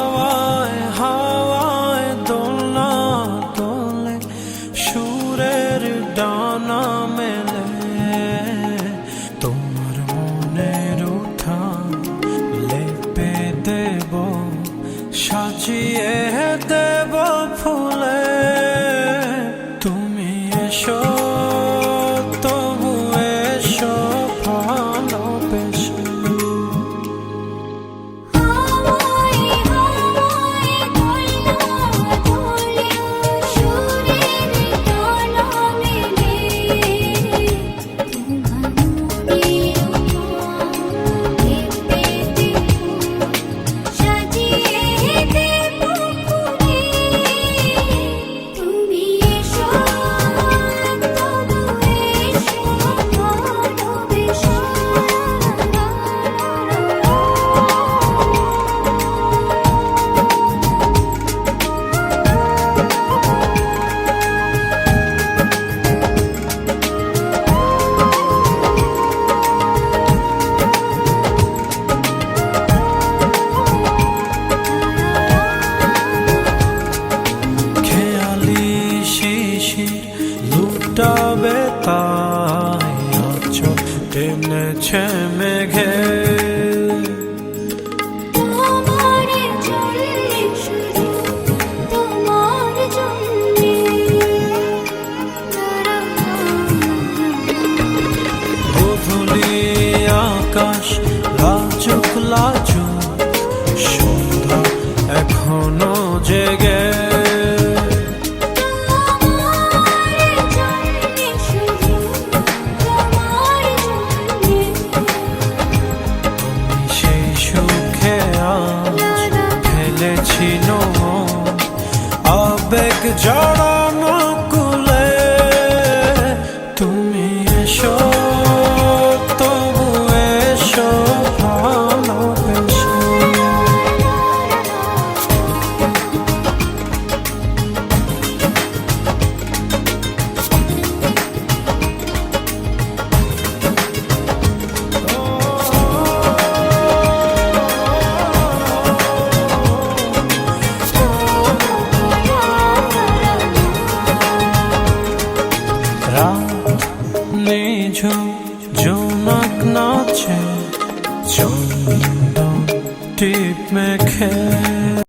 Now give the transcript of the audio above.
হাওয়ায় হাওয়ায় মিশে মেঘে। আকাশ লাজুক লাজুক সন্ধ্যা এখনও জেগে। ভুলেছি আবেগ জড়া নাচে চন্দন টিপ মেখে।